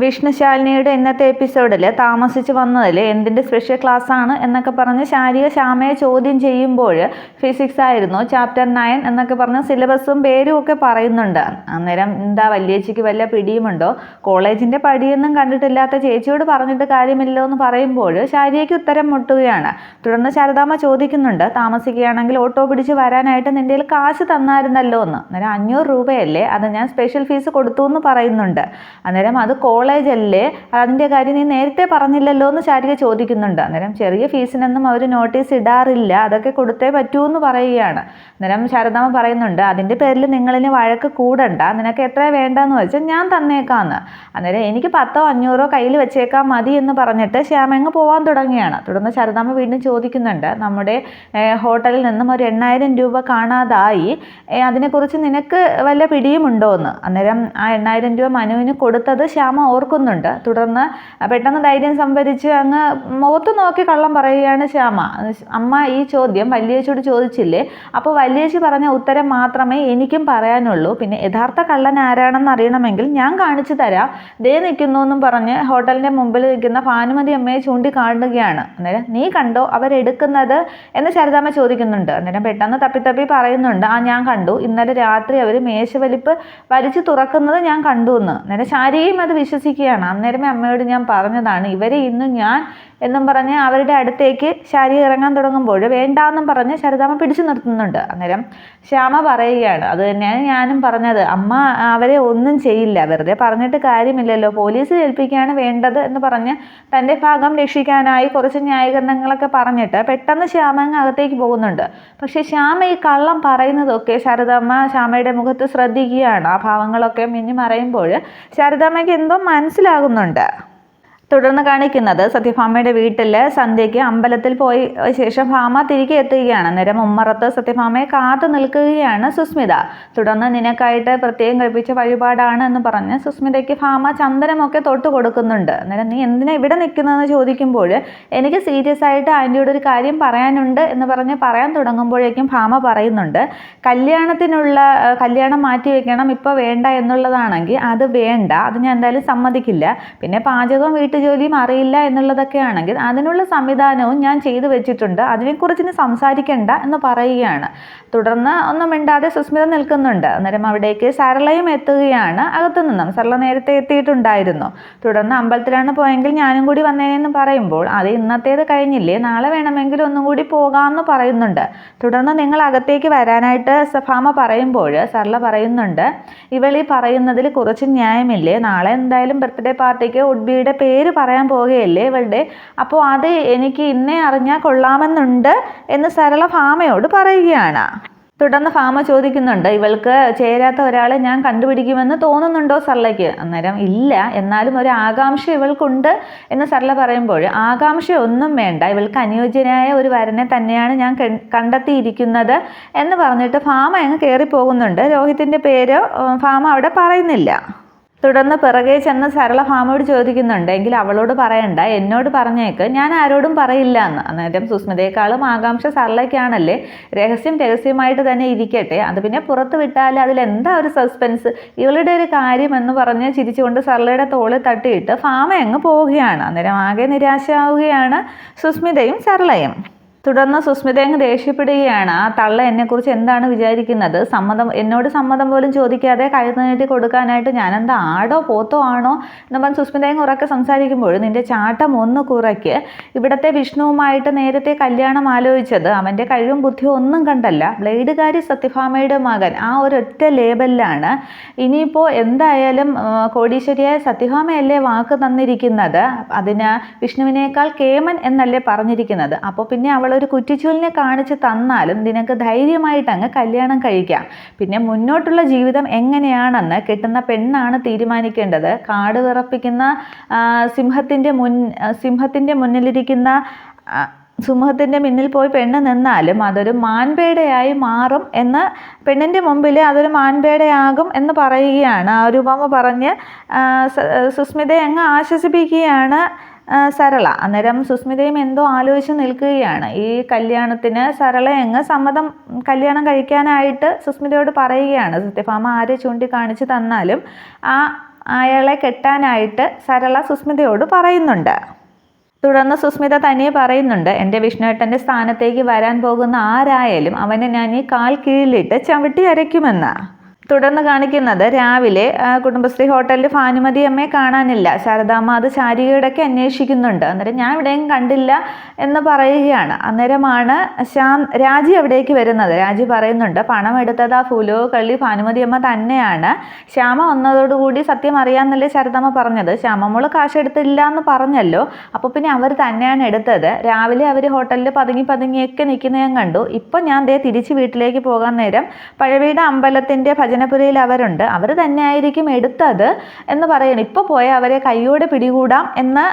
വിഷ്ണുശാലിനിയുടെ ഇന്നത്തെ എപ്പിസോഡിൽ താമസിച്ച് വന്നതിൽ എന്തിന്റെ സ്പെഷ്യൽ ക്ലാസ് ആണ് എന്നൊക്കെ പറഞ്ഞ് ശാരിക ശ്യാമയെ ചോദ്യം ചെയ്യുമ്പോൾ ഫിസിക്സ് ആയിരുന്നു ചാപ്റ്റർ നയൻ എന്നൊക്കെ പറഞ്ഞ് സിലബസും പേരും ഒക്കെ പറയുന്നുണ്ട്. അന്നേരം എന്താ വല്യേച്ചിക്ക് വല്ല പിടിയുമുണ്ടോ? കോളേജിന്റെ പടിയൊന്നും കണ്ടിട്ടില്ലാത്ത ചേച്ചിയോട് പറഞ്ഞിട്ട് കാര്യമില്ലോ എന്ന് പറയുമ്പോൾ ശാരിയയ്ക്ക് ഉത്തരം മുട്ടുകയാണ്. തുടർന്ന് ശാരദാമ്മ ചോദിക്കുന്നുണ്ട് താമസിക്കുകയാണെങ്കിൽ ഓട്ടോ പിടിച്ച് വരാനായിട്ട് നിന്റെ കാശ് തന്നായിരുന്നല്ലോ എന്ന്. അന്നേരം അഞ്ഞൂറ് രൂപയല്ലേ? അത് ഞാൻ സ്പെഷ്യൽ ഫീസ് കൊടുത്തു എന്ന് പറയുന്നുണ്ട്. അന്നേരം അത് കോളേജല്ലേ അതിന്റെ കാര്യം നീ നേരത്തെ പറഞ്ഞില്ലല്ലോ എന്ന് ശാരിക ചോദിക്കുന്നുണ്ട്. അന്നേരം ചെറിയ ഫീസിനൊന്നും അവർ നോട്ടീസ് ഇടാറില്ല. അതൊക്കെ കൊടുത്തേ പറ്റൂ എന്ന് പറയുകയാണ്. അന്നേരം ശാരദാമ്മ പറയുന്നുണ്ട് അതിന്റെ പേരിൽ നിങ്ങളിന് വഴക്ക് കൂടണ്ട. നിനക്ക് എത്ര വേണ്ടെന്ന് വെച്ചാൽ ഞാൻ തന്നേക്കാന്ന്. അന്നേരം എനിക്ക് പത്തോ അഞ്ഞൂറോ കയ്യിൽ വെച്ചേക്കാൻ മതി എന്ന് പറഞ്ഞിട്ട് ശ്യാമങ്ങ് പോകാൻ തുടങ്ങിയാണ് തുടർന്ന് ശാരദാമ്മ വീണ്ടും ചോദിക്കുന്നുണ്ട് നമ്മുടെ ഹോട്ടലിൽ നിന്നും ഒരു എണ്ണായിരം രൂപ കാണാതായി. അതിനെക്കുറിച്ച് നിനക്ക് വല്ല പിടിയുമുണ്ടോ എന്ന് അന്നേരം ആ എണ്ണായിരം രൂപ മനുവിന് കൊടുത്തത് ശ്യാമ ഓർക്കുന്നുണ്ട്. തുടർന്ന് പെട്ടെന്ന് ധൈര്യം സംഭരിച്ച് അങ്ങ് മുഖത്ത് നോക്കി കള്ളം പറയുകയാണ് ശ്യാമ. അമ്മ ഈ ചോദ്യം വല്യേച്ചിയോട് ചോദിച്ചില്ലേ? അപ്പോൾ വല്യേച്ചി പറഞ്ഞ ഉത്തരം മാത്രമേ എനിക്കും പറയാനുള്ളൂ. പിന്നെ യഥാർത്ഥ കള്ളൻ ആരാണെന്ന് അറിയണമെങ്കിൽ ഞാൻ കാണിച്ചു തരാം. ദേ നിൽക്കുന്നു എന്നും പറഞ്ഞ് ഹോട്ടലിന്റെ മുമ്പിൽ നിൽക്കുന്ന ഭാനുമതി അമ്മയെ ചൂണ്ടിക്കാണുകയാണ്. അന്നേരം നീ കണ്ടോ അവരെടുക്കുന്നത്? എന്ന് ശാരദാമ്മ ചോദിക്കുന്നുണ്ട്. അന്നേരം പെട്ടെന്ന് തപ്പിത്തപ്പി തപ്പി പറയുന്നുണ്ട് ആ ഞാൻ കണ്ടു. ഇന്നലെ രാത്രി അവർ മേശവലിപ്പ് വലിച്ചു തുറക്കുന്നത് ഞാൻ കണ്ടു എന്ന്. അന്നേരം ശാരിയും അത് വിശ്വസിക്കുകയാണ്. അന്നേരമേ അമ്മയോട് ഞാൻ പറഞ്ഞതാണ് ഇവരെ ഇന്ന് ഞാൻ എന്നും പറഞ്ഞ് അവരുടെ അടുത്തേക്ക് ശാരി ഇറങ്ങാൻ തുടങ്ങുമ്പോൾ വേണ്ടാന്നും പറഞ്ഞ് ശാരദാമ്മ പിടിച്ചു നിർത്തുന്നുണ്ട്. അന്നേരം ശ്യാമ പറയുകയാണ് അത് തന്നെയാണ് ഞാനും പറഞ്ഞത്. അമ്മ അവരെ ഒന്നും ചെയ്യില്ല. വെറുതെ പറഞ്ഞിട്ട് കാര്യമില്ലല്ലോ. പോലീസ് ഏൽപ്പിക്കുകയാണ് വേണ്ടത് എന്ന് പറഞ്ഞ് തന്റെ ഭാഗം രക്ഷിക്കാനായി കുറച്ച് ന്യായീകരണങ്ങളൊക്കെ പറഞ്ഞിട്ട് പെട്ടെന്ന് ശ്യാമ അകത്തേക്ക് പോകുന്നുണ്ട്. പക്ഷേ ശ്യാമ ഈ കള്ളം പറയുന്നതൊക്കെ ശാരദാമ്മ ശ്യാമയുടെ മുഖത്ത് ശ്രദ്ധിക്കുകയാണ്. ആ ഭാവങ്ങളൊക്കെ മിന്നി മറയുമ്പോൾ ശാരദാമ്മയ്ക്ക് എന്തോ മനസ്സിലാകുന്നുണ്ട്. തുടർന്ന് കാണിക്കുന്നത് സത്യഭാമയുടെ വീട്ടിൽ സന്ധ്യയ്ക്ക് അമ്പലത്തിൽ പോയി ശേഷം ഭാമ തിരികെ എത്തുകയാണ്. അന്നേരം ഉമ്മറത്ത് സത്യഭാമയെ കാത്തു നിൽക്കുകയാണ് സുസ്മിത. തുടർന്ന് നിനക്കായിട്ട് പ്രത്യേകം കഴിപ്പിച്ച വഴിപാടാണ് എന്ന് പറഞ്ഞ് സുസ്മിതയ്ക്ക് ഭാമ ചന്ദനമൊക്കെ തൊട്ട് കൊടുക്കുന്നുണ്ട്. അന്നേരം നീ എന്തിനാ ഇവിടെ നിൽക്കുന്നതെന്ന് ചോദിക്കുമ്പോൾ എനിക്ക് സീരിയസ് ആയിട്ട് ആന്റിയോട് ഒരു കാര്യം പറയാനുണ്ട് എന്ന് പറഞ്ഞ് പറയാൻ തുടങ്ങുമ്പോഴേക്കും ഭാമ പറയുന്നുണ്ട് കല്യാണത്തിനുള്ള കല്യാണം മാറ്റി വെക്കണം ഇപ്പോൾ വേണ്ട എന്നുള്ളതാണെങ്കിൽ അത് വേണ്ട. അത് ഞാൻ എന്തായാലും സമ്മതിക്കില്ല. പിന്നെ പാചകവും വീട്ടുജോലിയും അറിയില്ല എന്നുള്ളതൊക്കെ ആണെങ്കിൽ അതിനുള്ള സംവിധാനവും ഞാൻ ചെയ്തു വെച്ചിട്ടുണ്ട്. അതിനെക്കുറിച്ച് ഇനി സംസാരിക്കേണ്ട എന്ന് പറയുകയാണ്. തുടർന്ന് ഒന്നും മിണ്ടാതെ സുസ്മിത നിൽക്കുന്നുണ്ട്. അന്നേരം അവിടേക്ക് സരളയും എത്തുകയാണ്. അകത്തു നിന്നും സരള നേരത്തെ എത്തിയിട്ടുണ്ടായിരുന്നു. തുടർന്ന് അമ്പലത്തിലാണ് പോയെങ്കിൽ ഞാനും കൂടി വന്നേനെന്ന് പറയുമ്പോൾ അത് ഇന്നത്തേത് കഴിഞ്ഞില്ലേ? നാളെ വേണമെങ്കിൽ ഒന്നും കൂടി പോകാമെന്ന് പറയുന്നുണ്ട്. തുടർന്ന് നിങ്ങൾ അകത്തേക്ക് വരാനായിട്ട് സഫാമ പറയുമ്പോൾ സരള പറയുന്നുണ്ട് ഇവൾ ഈ പറയുന്നതിൽ കുറച്ച് ന്യായമില്ലേ? നാളെ എന്തായാലും ബർത്ത്ഡേ പാർട്ടിക്ക് ഉഡ്ബിയുടെ പേര് പറയാൻ പോവുകയല്ലേ ഇവളുടെ? അപ്പോൾ അത് എനിക്ക് ഇന്നേ അറിഞ്ഞാൽ കൊള്ളാമെന്നുണ്ട് എന്ന് സരള ഫാമയോട് പറയുകയാണ്. തുടർന്ന് ഫാമ ചോദിക്കുന്നുണ്ട് ഇവൾക്ക് ചേരാത്ത ഒരാളെ ഞാൻ കണ്ടുപിടിക്കുമെന്ന് തോന്നുന്നുണ്ടോ സർലയ്ക്ക് അന്നേരം ഇല്ല എന്നാലും ഒരു ആകാംക്ഷ ഇവൾക്കുണ്ട് എന്ന് സർല പറയുമ്പോൾ ആകാംക്ഷ ഒന്നും വേണ്ട ഇവൾക്ക് അനുയോജ്യനായ ഒരു വരനെ തന്നെയാണ് ഞാൻ കണ്ടെത്തിയിരിക്കുന്നത് എന്ന് പറഞ്ഞിട്ട് ഫാമ അങ്ങ് കയറി പോകുന്നുണ്ട് രോഹിത്തിന്റെ പേര് ഫാമ അവിടെ പറയുന്നില്ല. തുടർന്ന് പിറകെ ചെന്ന് സരള ഫാമോട് ചോദിക്കുന്നുണ്ട് എങ്കിൽ അവളോട് പറയണ്ട എന്നോട് പറഞ്ഞേക്ക്. ഞാൻ ആരോടും പറയില്ല എന്ന്. അന്നേരം സുസ്മിതയെക്കാളും ആകാംക്ഷ സരളയ്ക്കാണല്ലേ? രഹസ്യം രഹസ്യമായിട്ട് തന്നെ ഇരിക്കട്ടെ. അത് പിന്നെ പുറത്ത് വിട്ടാൽ അതിൽ എന്താ ഒരു സസ്പെൻസ് ഇവളുടെ ഒരു കാര്യം എന്ന് പറഞ്ഞ് ചിരിച്ചുകൊണ്ട് സരളയുടെ തോളിൽ തട്ടിയിട്ട് ഫാമ അങ്ങ് പോവുകയാണ്. അന്നേരം ആകെ നിരാശയാവുകയാണ് സുസ്മിതയും സരളയും. തുടർന്ന് സുസ്മിത അങ്ങ് ദേഷ്യപ്പെടുകയാണ്. ആ തള്ള എന്നെക്കുറിച്ച് എന്താണ് വിചാരിക്കുന്നത്? സമ്മതം എന്നോട് സമ്മതം പോലും ചോദിക്കാതെ കഴുത്ത് നീട്ടി കൊടുക്കാനായിട്ട് ഞാനെന്താ ആടോ പോത്തോ ആണോ? എന്ന് പറഞ്ഞ് സുസ്മിത അങ്ങ് ഉറക്കെ സംസാരിക്കുമ്പോൾ നിന്റെ ചാട്ടം ഒന്ന് കുറയ്ക്ക്. ഇവിടുത്തെ വിഷ്ണുവുമായിട്ട് നേരത്തെ കല്യാണം ആലോചിച്ചത് അവന്റെ കഴിവും ബുദ്ധിയും ഒന്നും കണ്ടല്ല. ബ്ലേഡുകാരി സത്യഭാമയുടെ മകൻ. ആ ഒരൊറ്റ ലേബലിലാണ്. ഇനിയിപ്പോൾ എന്തായാലും കോടീശ്വരിയായ സത്യഭാമയല്ലേ വാക്ക് തന്നിരിക്കുന്നത്? അതിന് വിഷ്ണുവിനേക്കാൾ കേമൻ എന്നല്ലേ പറഞ്ഞിരിക്കുന്നത്? അപ്പോൾ പിന്നെ അവളൊരു കുറ്റിച്ചൂലിനെ കാണിച്ച് തന്നാലും നിനക്ക് ധൈര്യമായിട്ട് അങ്ങ് കല്യാണം കഴിക്കാം. പിന്നെ മുന്നോട്ടുള്ള ജീവിതം എങ്ങനെയാണെന്ന് കിട്ടുന്ന പെണ്ണാണ് തീരുമാനിക്കേണ്ടത്. കാട് വിറപ്പിക്കുന്ന സിംഹത്തിന്റെ മുൻ സിംഹത്തിന്റെ മുന്നിലിരിക്കുന്ന സിംഹത്തിന്റെ മുന്നിൽ പോയി പെണ്ണ് നിന്നാലും അതൊരു മാൻപേടയായി മാറും എന്ന് പെണ്ണിന്റെ മുമ്പിൽ അതൊരു മാൻപേടയാകും എന്ന് പറയുകയാണ്. ആ ഒരു ഉപമ പറഞ്ഞ് സുസ്മിതയെ അങ്ങ് ആശ്വസിപ്പിക്കുകയാണ് സരള. അന്നേരം സുസ്മിതയും എന്തോ ആലോചിച്ച് നിൽക്കുകയാണ്. ഈ കല്യാണത്തിന് സരള അങ്ങ് സമ്മതം കല്യാണം കഴിക്കാനായിട്ട് സുസ്മിതയോട് പറയുകയാണ്. സത്യഭാമ ആരെ ചൂണ്ടിക്കാണിച്ച് തന്നാലും ആ അയാളെ കെട്ടാനായിട്ട് സരള സുസ്മിതയോട് പറയുന്നുണ്ട്. തുടർന്ന് സുസ്മിത തനിയെ പറയുന്നുണ്ട് എന്റെ വിഷ്ണുവേട്ടന്റെ സ്ഥാനത്തേക്ക് വരാൻ പോകുന്ന ആരായാലും അവനെ ഞാൻ ഈ കാൽ കീഴിലിട്ട് ചവിട്ടി അരയ്ക്കുമെന്ന്. തുടർന്ന് കാണിക്കുന്നത് രാവിലെ കുടുംബശ്രീ ഹോട്ടലിൽ ഭാനുമതി അമ്മയെ കാണാനില്ല. ശാരദാമ്മ അത് ശാരികയുടെയൊക്കെ അന്വേഷിക്കുന്നുണ്ട്. അന്നേരം ഞാൻ ഇവിടെയും കണ്ടില്ല എന്ന് പറയുകയാണ്. അന്നേരമാണ് ശാം രാജി അവിടേക്ക് വരുന്നത്. രാജി പറയുന്നുണ്ട് പണം എടുത്തത് ആ ഫുലോ കള്ളി ഭാനുമതി അമ്മ തന്നെയാണ്. ശ്യാമ വന്നതോടുകൂടി സത്യം അറിയാമെന്നല്ലേ ശാരദാമ്മ പറഞ്ഞത്. ശ്യാമമ്മൾ കാശ് എടുത്തില്ല എന്ന് പറഞ്ഞല്ലോ. അപ്പോൾ പിന്നെ അവർ തന്നെയാണ് എടുത്തത്. രാവിലെ അവർ ഹോട്ടലിൽ പതുങ്ങി പതുങ്ങിയൊക്കെ നിൽക്കുന്ന ഞാൻ കണ്ടു. ഇപ്പം ഞാൻ ദേ തിരിച്ച് വീട്ടിലേക്ക് പോകാൻ നേരം പഴവീട് അമ്പലത്തിന്റെ ഭജനപുരയിൽ അവരുണ്ട്. അവർ തന്നെയായിരിക്കും എടുത്തത് എന്ന് പറയണം. ഇപ്പോൾ പോയ അവരെ കൈയോടെ പിടികൂടാം എന്ന്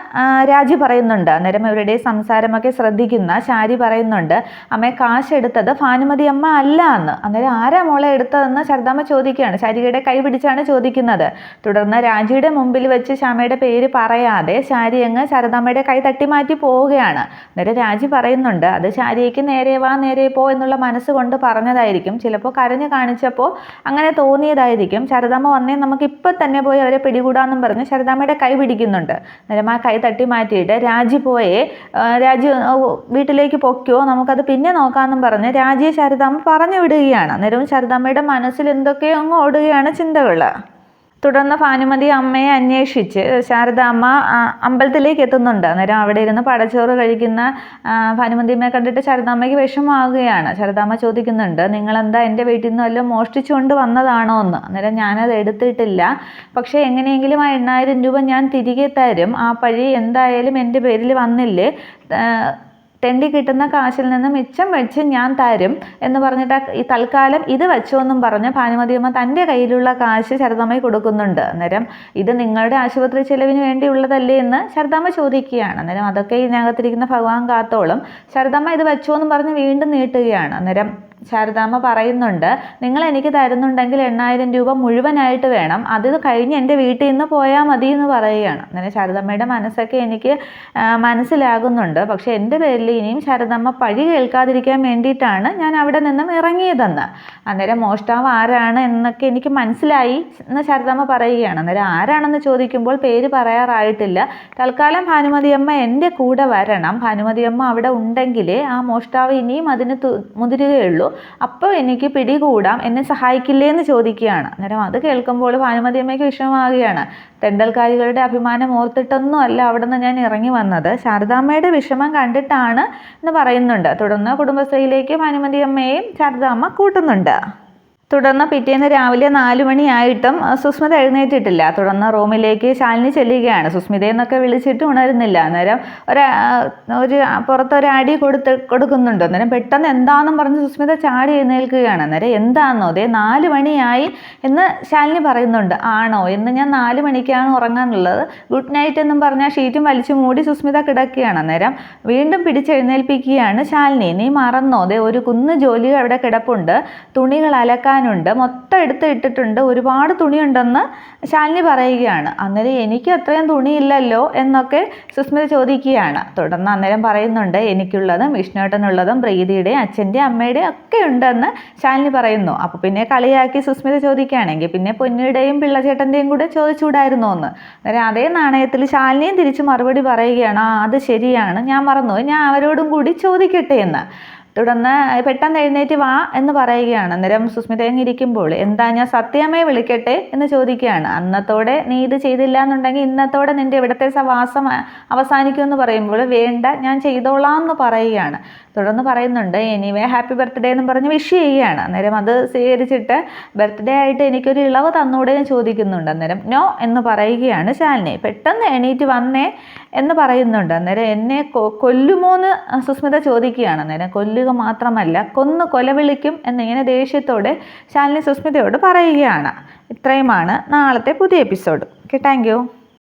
രാജി പറയുന്നുണ്ട്. അന്നേരം അവരുടെ സംസാരമൊക്കെ ശ്രദ്ധിക്കുന്ന ശാരി പറയുന്നുണ്ട്. അമ്മയെ കാശ് എടുത്തത് ഭാനുമതി അമ്മ അല്ല എന്ന്. അന്നേരം ആരാ മോളെ എടുത്തതെന്ന് ശരദാമ്മ ചോദിക്കുകയാണ്. ശാരികയുടെ കൈ പിടിച്ചാണ് ചോദിക്കുന്നത്. തുടർന്ന് രാജിയുടെ മുമ്പിൽ വെച്ച് ശ്യാമയുടെ പേര് പറയാതെ ശാരി അങ്ങ് ശരദാമ്മയുടെ കൈ തട്ടി മാറ്റി പോവുകയാണ്. അന്നേരം രാജി പറയുന്നുണ്ട് അത് ശാരിക്ക് നേരെ വാ നേരെ പോ എന്നുള്ള മനസ്സുകൊണ്ട് പറഞ്ഞതായിരിക്കും. ചിലപ്പോൾ കരഞ്ഞു കാണിച്ചപ്പോൾ അങ്ങനെ തോന്നിയതായിരിക്കും. ശരദാമ്മ വന്നേ നമുക്ക് ഇപ്പം തന്നെ പോയി അവരെ പിടികൂടാന്നും പറഞ്ഞ് ശരദാമ്മയുടെ കൈ പിടിക്കുന്നുണ്ട്. അന്നേരം ആ കൈ തട്ടി മാറ്റിയിട്ട് രാജി പോയേ രാജി വീട്ടിലേക്ക് പൊയ്ക്കോ നമുക്കത് പിന്നെ നോക്കാമെന്നും പറഞ്ഞ് രാജിയെ ശരദാമ്മ പറഞ്ഞു വിടുകയാണ്. അന്നേരവും ശരദാമ്മയുടെ മനസ്സിൽ എന്തൊക്കെയോ അങ്ങ് ഓടുകയാണ് ചിന്തകൾ തുടർന്ന് ഭാനുമതി അമ്മയെ അന്വേഷിച്ച് ശാരദാമ്മ അമ്പലത്തിലേക്ക് എത്തുന്നുണ്ട്. അന്നേരം അവിടെ ഇരുന്ന് പടച്ചോറ് കഴിക്കുന്ന ഭാനുമതിയമ്മയെ കണ്ടിട്ട് ശാരദാമ്മയ്ക്ക് വിഷമമാവുകയാണ്. ശാരദാമ്മ ചോദിക്കുന്നുണ്ട് നിങ്ങളെന്താ എന്റെ വീട്ടിൽ നിന്ന് വല്ലതും മോഷ്ടിച്ചുകൊണ്ട് വന്നതാണോ എന്ന്? അന്നേരം ഞാനത് എടുത്തിട്ടില്ല. പക്ഷേ എങ്ങനെയെങ്കിലും ആ എണ്ണായിരം രൂപ ഞാൻ തിരികെ തരും. ആ പഴി എന്തായാലും എന്റെ പേരിൽ വന്നില്ലേ? തെണ്ടി കിട്ടുന്ന കാശിൽ നിന്ന് മിച്ചം വെച്ച് ഞാൻ തരും എന്ന് പറഞ്ഞിട്ട് ഈ തൽക്കാലം ഇത് വെച്ചോ എന്നും പറഞ്ഞ് ഭാനുമതിയമ്മ തന്റെ കയ്യിലുള്ള കാശ് ശരദാമ്മയ്ക്ക് കൊടുക്കുന്നുണ്ട്. അന്നേരം ഇത് നിങ്ങളുടെ ആശുപത്രി ചെലവിന് വേണ്ടിയുള്ളതല്ലേ എന്ന് ശരദാമ്മ ചോദിക്കുകയാണ്. അന്നേരം അതൊക്കെ ഇതിനകത്തിരിക്കുന്ന ഭഗവാൻ കാത്തോളം ശരദാമ്മ ഇത് വെച്ചോ എന്നും പറഞ്ഞ് വീണ്ടും നീട്ടുകയാണ്. അന്നേരം ശാരദാമ്മ പറയുന്നുണ്ട് നിങ്ങൾ എനിക്ക് തരുന്നുണ്ടെങ്കിൽ എണ്ണായിരം രൂപ മുഴുവനായിട്ട് വേണം. അത് കഴിഞ്ഞ് എന്റെ വീട്ടിൽ നിന്ന് പോയാൽ മതി എന്ന് പറയുകയാണ്. അങ്ങനെ ശാരദമ്മയുടെ മനസ്സൊക്കെ എനിക്ക് മനസ്സിലാകുന്നുണ്ട്. പക്ഷേ എന്റെ പേരിൽ ഇനിയും ശാരദമ്മ പഴി കേൾക്കാതിരിക്കാൻ വേണ്ടിയിട്ടാണ് ഞാൻ അവിടെ നിന്നും ഇറങ്ങിയതെന്ന്. അന്നേരം മോഷ്ടാവ് ആരാണ് എന്നൊക്കെ എനിക്ക് മനസ്സിലായി എന്ന് ശാരദാമ്മ പറയുകയാണ്. അന്നേരം ആരാണെന്ന് ചോദിക്കുമ്പോൾ പേര് പറയാറായിട്ടില്ല. തൽക്കാലം ഭാനുമതിയമ്മ എന്റെ കൂടെ വരണം. ഭാനുമതിയമ്മ അവിടെ ഉണ്ടെങ്കിലേ ആ മോഷ്ടാവ് ഇനിയും അതിന് മുതിരുകയുള്ളൂ. അപ്പോൾ എനിക്ക് പിടികൂടാം എന്നെ സഹായിക്കില്ലേ എന്ന് ചോദിക്കുകയാണ്. അന്നേരം അത് കേൾക്കുമ്പോൾ ഭാനുമതി അമ്മയ്ക്ക് വിഷമമാകുകയാണ്. തെണ്ടൽക്കാരികളുടെ അഭിമാനം ഓർത്തിട്ടൊന്നും അല്ല അവിടെ നിന്ന് ഞാൻ ഇറങ്ങി വന്നത്. ശാരദാമ്മയുടെ വിഷമം കണ്ടിട്ടാണ് എന്ന് പറയുന്നുണ്ട്. തുടർന്ന് കുടുംബശ്രീയിലേക്ക് ഭാനുമതി അമ്മയെയും ശാരദാമ്മ കൂട്ടുന്നുണ്ട്. തുടർന്ന് പിറ്റേന്ന് രാവിലെ നാലു മണിയായിട്ടും സുസ്മിത എഴുന്നേറ്റിട്ടില്ല. തുടർന്ന് റൂമിലേക്ക് ശാലിനി ചെല്ലുകയാണ്. സുസ്മിതയെന്നൊക്കെ വിളിച്ചിട്ട് ഉണരുന്നില്ല. അന്നേരം ഒരു ഒരു പുറത്തൊരടി കൊടുത്ത് കൊടുക്കുന്നുണ്ട്. അന്നേരം പെട്ടെന്ന് എന്താണെന്നും പറഞ്ഞ് സുസ്മിത ചാടി എഴുന്നേൽക്കുകയാണ്. അന്നേരം എന്താണെന്നോ അതേ നാല് മണിയായി എന്ന് ശാലിനി പറയുന്നുണ്ട്. ആണോ? എന്ന് ഞാൻ നാല് മണിക്കാണ് ഉറങ്ങാനുള്ളത്. ഗുഡ് നൈറ്റ് എന്നും പറഞ്ഞാൽ ഷീറ്റും വലിച്ചു മൂടി സുസ്മിത കിടക്കുകയാണ്. അന്നേരം വീണ്ടും പിടിച്ചെഴുന്നേൽപ്പിക്കുകയാണ് ശാലിനി. നീ മറന്നോ? ദേ ഒരു കുന്ന് ജോലി അവിടെ കിടപ്പുണ്ട്. തുണികൾ അലക്കാനുണ്ട് മൊത്തം എടുത്ത് ഇട്ടിട്ടുണ്ട്. ഒരുപാട് തുണിയുണ്ടെന്ന് ശാലിനി പറയുകയാണ്. അന്നേരം എനിക്ക് അത്രയും തുണിയില്ലല്ലോ എന്നൊക്കെ സുസ്മിത ചോദിക്കുകയാണ്. തുടർന്ന് അന്നേരം പറയുന്നുണ്ട് എനിക്കുള്ളതും വിഷ്ണുവേട്ടനുള്ളതും പ്രീതിയുടെയും അച്ഛന്റെയും അമ്മയുടെയും ഒക്കെ ഉണ്ടെന്ന് ശാലിനി പറയുന്നു. അപ്പോൾ പിന്നെ കളിയാക്കി സുസ്മിത ചോദിക്കുകയാണെങ്കിൽ പിന്നെ പൊന്നിയുടെയും പിള്ളചേട്ടന്റെയും കൂടെ ചോദിച്ചുകൂടായിരുന്നോ എന്ന്. അന്നേരം അതേ നാണയത്തിൽ ശാലിനിയും തിരിച്ച് മറുപടി പറയുകയാണ് ആ അത് ശരിയാണ്. ഞാൻ മറന്നു ഞാൻ അവരോടും കൂടി ചോദിക്കട്ടെ എന്ന്. തുടർന്ന് പെട്ടെന്ന് എഴുന്നേറ്റ് വാ എന്ന് പറയുകയാണ്. അന്നേരം സുസ്മിത ഇരിക്കുമ്പോൾ എന്താ ഞാൻ സത്യമേ വിളിക്കട്ടെ? എന്ന് ചോദിക്കുകയാണ്. അന്നത്തോടെ നീ ഇത് ചെയ്തില്ല എന്നുണ്ടെങ്കിൽ ഇന്നത്തോടെ നിന്റെ ഇവിടുത്തെ സവാസം അവസാനിക്കുമെന്ന് പറയുമ്പോൾ വേണ്ട ഞാൻ ചെയ്തോളാം എന്ന് പറയുകയാണ്. തുടർന്ന് പറയുന്നുണ്ട് എനിവേ ഹാപ്പി ബർത്ത്ഡേ എന്ന് പറഞ്ഞ് വിഷ് ചെയ്യുകയാണ്. അന്നേരം അത് സ്വീകരിച്ചിട്ട് ബർത്ത്ഡേ ആയിട്ട് എനിക്കൊരു ഇളവ് തന്നൂടെ? എന്ന് ചോദിക്കുന്നുണ്ട്. അന്നേരം നോ എന്ന് പറയുകയാണ് ശാലിനി. പെട്ടെന്ന് എണീറ്റ് വന്നേ എന്ന് പറയുന്നുണ്ട്. അന്നേരം എന്നെ കൊല്ലുമോ എന്ന് സുസ്മിത ചോദിക്കുകയാണ്. അന്നേരം കൊല്ലുക മാത്രമല്ല കൊന്ന് കൊലവിളിക്കും എന്നിങ്ങനെ ദേഷ്യത്തോടെ ശാലിനി സുസ്മിതയോട് പറയുകയാണ്. ഇത്രയുമാണ് നാളത്തെ പുതിയ എപ്പിസോഡ്. Okay thank